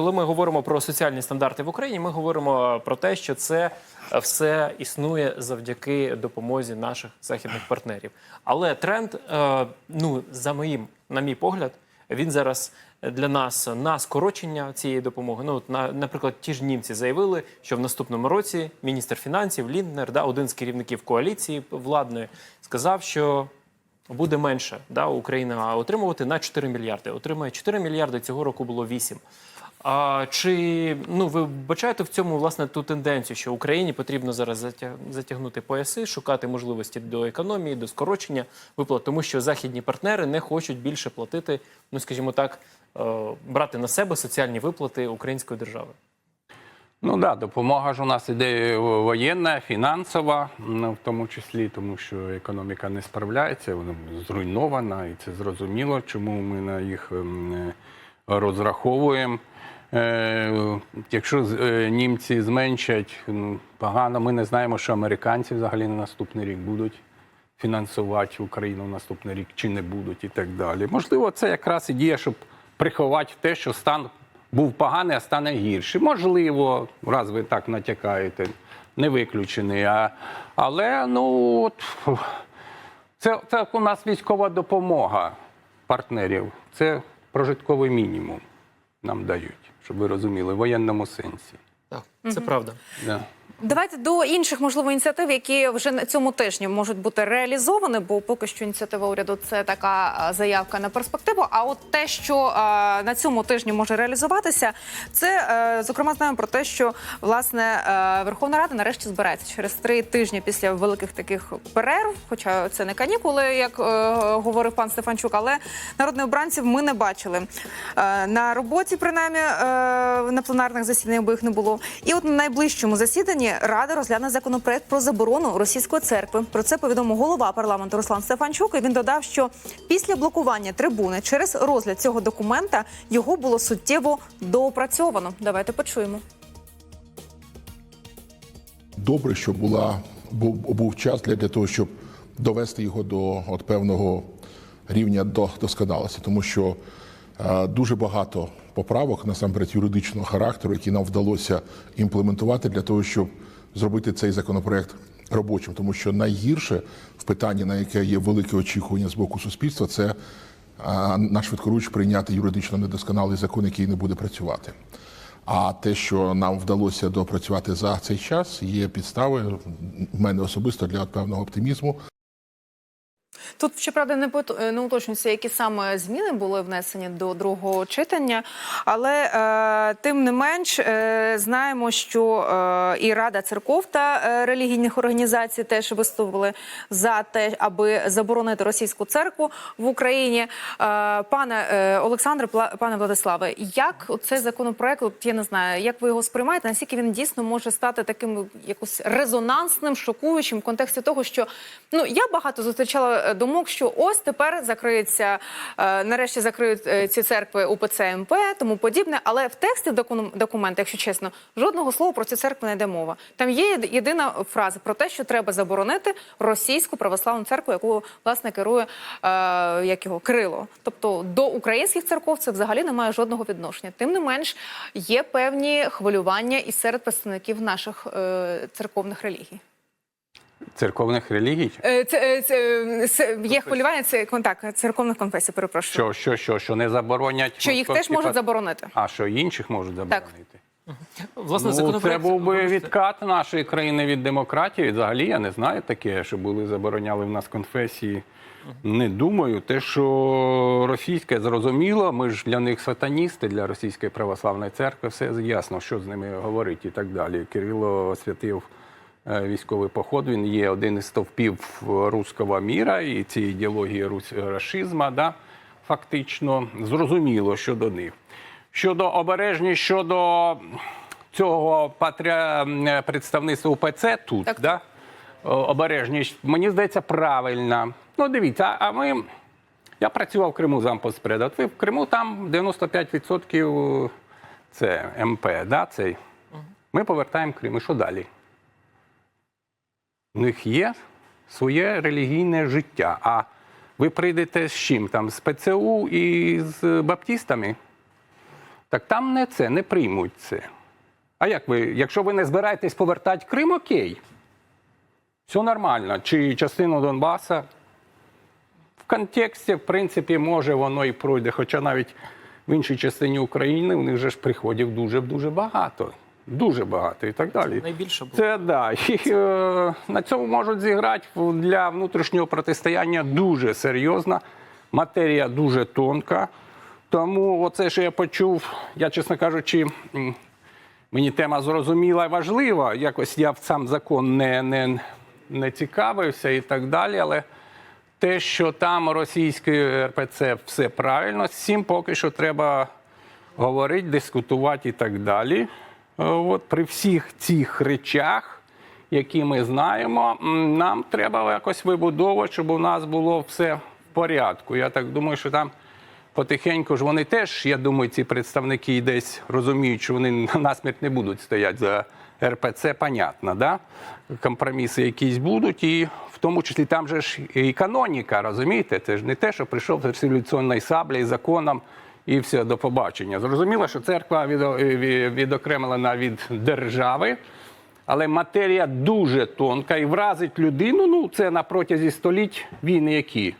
коли ми говоримо про соціальні стандарти в Україні, ми говоримо про те, що це все існує завдяки допомозі наших західних партнерів. Але тренд, е, ну за моїм, на мій погляд, він зараз для нас на скорочення цієї допомоги. Ну, на, наприклад, ті ж німці заявили, що в наступному році міністр фінансів Лінднер, да, один з керівників коаліції владної, сказав, що буде менше да, Україна отримувати на 4 мільярди. Отримає 4 мільярди, цього року було 8. А чи ну ви бачаєте в цьому власне ту тенденцію, що Україні потрібно зараз затягнути пояси, шукати можливості до економії, до скорочення виплат, тому що західні партнери не хочуть більше платити, ну скажімо так, е, брати на себе соціальні виплати української держави? Ну да, допомога ж у нас іде воєнна, фінансова, ну, в тому числі, тому що економіка не справляється, вона зруйнована, і це зрозуміло, чому ми на їх ем, е, розраховуємо. Е, якщо е, німці зменшать, ну, погано, ми не знаємо, що американці взагалі на наступний рік будуть фінансувати Україну на наступний рік чи не будуть і так далі. Можливо, це якраз ідея, щоб приховати те, що стан був поганий, а стане гірше. Можливо, раз ви так натякаєте, не виключений. А, але ну от це, це у нас військова допомога партнерів. Це прожитковий мінімум нам дають, щоб ви розуміли, в воєнному сенсі. Так, це правда. Да. Давайте до інших можливо ініціатив, які вже на цьому тижні можуть бути реалізовані, бо поки що ініціатива уряду це така заявка на перспективу. А от те, що а, на цьому тижні може реалізуватися, це е, зокрема знаємо про те, що власне е, Верховна Рада нарешті збирається через три тижні після великих таких перерв. Хоча це не канікули, як е, говорив пан Стефанчук, але народних обранців ми не бачили е, на роботі, принаймні е, на пленарних засіданнях, бо їх не було. І от на найближчому засіданні Рада розгляне законопроект про заборону російської церкви. Про це повідомив голова парламенту Руслан Стефанчук. І він додав, що після блокування трибуни через розгляд цього документа його було суттєво доопрацьовано. Давайте почуємо. добре, що була був, був час для, для того, щоб довести його до от певного рівня до досконалості, тому що дуже багато поправок, насамперед юридичного характеру, які нам вдалося імплементувати для того, щоб зробити цей законопроект робочим. Тому що найгірше в питанні, на яке є велике очікування з боку суспільства, це на швидкоруч прийняти юридично недосконалий закон, який не буде працювати. А те, що нам вдалося допрацювати за цей час, є підстави в мене особисто для певного оптимізму. Тут щоправда не пот- не уточнюється, які саме зміни були внесені до другого читання, але е, тим не менш е, знаємо, що е, і Рада церков та е, релігійних організацій теж виступили за те, аби заборонити російську церкву в Україні. Е, пане е, Олександре, пане Владиславе, як цей законопроект, от я не знаю, як ви його сприймаєте? Наскільки він дійсно може стати таким якось резонансним, шокуючим в контексті того, що ну я багато зустрічала е, думок, що ось тепер закриється е, нарешті закриють е, ці церкви УПЦ МП, тому подібне. Але в тексті докум- документа, якщо чесно, жодного слова про ці церкви не йде мова. Там є єдина фраза про те, що треба заборонити російську православну церкву, яку власне керує е, як його Крило. Тобто до українських церков це взагалі не має жодного відношення. Тим не менш, є певні хвилювання і серед представників наших церковних релігій. Церковних релігій. Е, Це, е, це, це є хвилювання, це контакт церковних конфесій. Перепрошую, Що, що, що, що не заборонять. що їх теж можуть заборонити. А що інших можуть заборонити? Власне, Ну, це був би відкат нашої країни від демократії. Взагалі я не знаю таке, що були забороняли в нас конфесії. Не думаю. Те, що російське зрозуміло, ми ж для них сатаністи, для російської православної церкви, все ясно, що з ними говорити і так далі. Кирило освятив е, військовий поход. Він є один із стовпів руського міра і цієї ідеології рашизма, да, фактично. Зрозуміло щодо них. Щодо обережність щодо цього патріа... представництва УПЦ тут, Так. да? Обережність, мені здається, правильна. Ну, дивіться, а ми. Я працював в Криму зампоспреда. Ви в Криму там 95% це МП, да, цей. Ми повертаємо Крим. І що далі? У них є своє релігійне життя. А ви прийдете з чим? Там з ПЦУ і з баптістами? Так там не це, не приймуть це. А як ви, якщо ви не збираєтесь повертати Крим, окей. Все нормально. Чи частину Донбаса. В контексті, в принципі, може воно і пройде. Хоча навіть в іншій частині України в них же ж приходів дуже-дуже багато. Дуже багато і так далі. Найбільше було. Це да. І, е, на цьому можуть зіграти для внутрішнього протистояння дуже серйозна. Матерія дуже тонка. Тому оце, що я почув, я, чесно кажучи, мені тема зрозуміла і важлива. Якось я в сам закон не, не, не цікавився і так далі. Але те, що там російське РПЦ все правильно, з цим поки що треба говорити, дискутувати і так далі. Е, От при всіх цих речах, які ми знаємо, нам треба якось вибудовувати, щоб у нас було все в порядку. Я так думаю, що там потихеньку ж вони теж, я думаю, ці представники десь розуміють, що вони насмерть не будуть стояти за РПЦ, понятно, да? компроміси якісь будуть, і в тому числі там же ж і каноніка, розумієте? Це ж не те, що прийшов з революційною саблею, законом і все, до побачення. Зрозуміло, що церква відо- відокремлена від держави, але матерія дуже тонка і вразить людину. Ну, це на протязі століть війни які?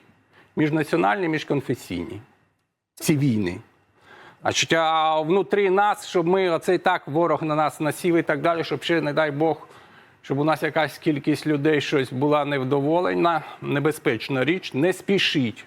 Міжнаціональні, міжконфесійні. Ці війни. А внутрі нас, щоб ми оцей так ворог на нас насів і так далі, щоб ще, не дай Бог, щоб у нас якась кількість людей щось була невдоволена, небезпечна річ, не спішіть.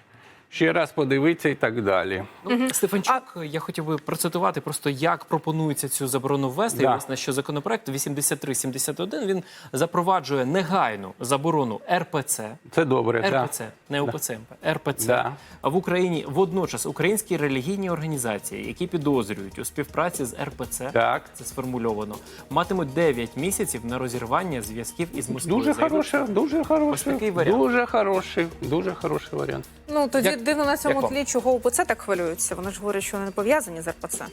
Ще раз подивитися і так далі. Ну, Стефанчук, я хотів би процитувати просто, як пропонується цю заборону ввести. Да. І, власне, що законопроект 8371 він запроваджує негайну заборону РПЦ. Це добре. так. РПЦ, не ОПЦ, РПЦ. Да. А в Україні водночас українські релігійні організації, які підозрюють у співпраці з РПЦ, Так. це сформульовано, матимуть 9 місяців на розірвання зв'язків із Москвою. Дуже хороше, дуже хороше. варіант. Дуже хороший, дуже хороший варіант. Ну тоді Як- дивно на цьому тлі, чого УПЦ так хвилюються. Вони ж говорять, що вони не пов'язані з РПЦ.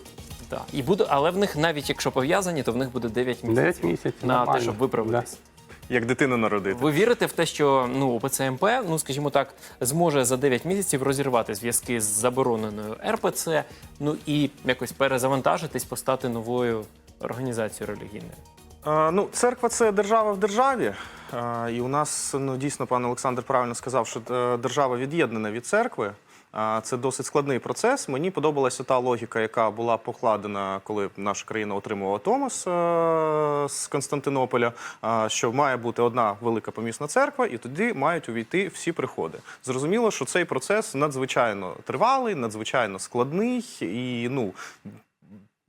Так. І буде, але в них навіть якщо пов'язані, то в них буде 9 місяців 9 місяців. на нормально. те, щоб виправитись. Як дитину народити. Ви вірите в те, що ну ОПЦ МП, ну скажімо так, зможе за 9 місяців розірвати зв'язки з забороненою РПЦ, ну і якось перезавантажитись, постати новою організацією релігійною. Ну, церква це держава в державі. І у нас ну дійсно пан Олександр правильно сказав, що е, держава від'єднана від церкви. Це досить складний процес. Мені подобалася та логіка, яка була покладена, коли наша країна отримувала Томос е, з Константинополя. Що має бути одна велика помісна церква, і тоді мають увійти всі приходи. Зрозуміло, що цей процес надзвичайно тривалий, надзвичайно складний і ну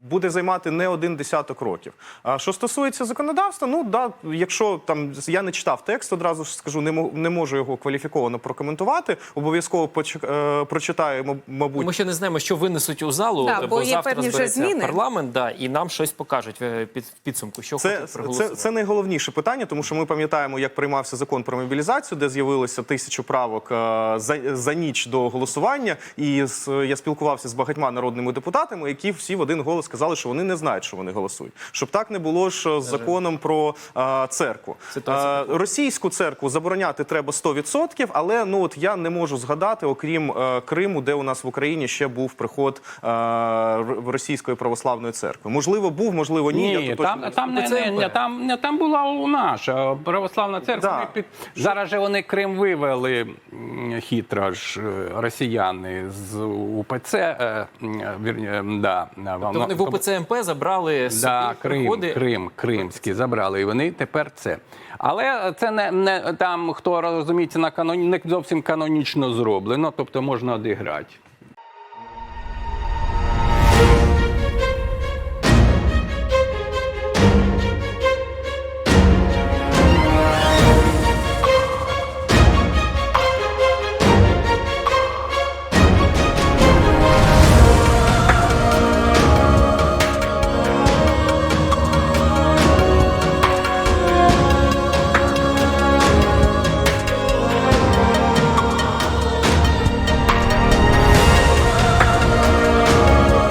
буде займати не один десяток років. А що стосується законодавства, ну да, якщо там я не читав текст, одразу ж скажу, не не можу його кваліфіковано прокоментувати. Обов'язково е, прочитаю, мабуть. Ми ще не знаємо, що винесуть у залу, Да, бо є завтра вже збереться зміни. парламент, да, і нам щось покажуть е, під підсумку, що Це, це, це найголовніше питання, тому що ми пам'ятаємо, як приймався закон про мобілізацію, де з'явилося тисячу правок е, за, за ніч до голосування. І з, я спілкувався з багатьма народними депутатами, які всі в один голос сказали, що вони не знають, що вони голосують. Щоб так не було ж з законом про е, церкву. Е, російську церкву забороняти треба 100%, але ну от я не можу згадати, окрім е, Криму, де у нас в Україні ще був приход е, р- російської православної церкви. Можливо, був, можливо, ні. я Ні, точно там, не там, не, не, не, там, не, там була у наша православна церква. Да. Під... Зараз же вони Крим вивели хитро ж е, росіяни з УПЦ. е, вірні, е, да, Тобто вони в ОПЦ МП забрали собі Да, Крим, приходи. Крим, Кримські забрали, і вони тепер це. Але це не, не там, хто розуміється на каноні, не зовсім канонічно зроблено, тобто можна одіграти.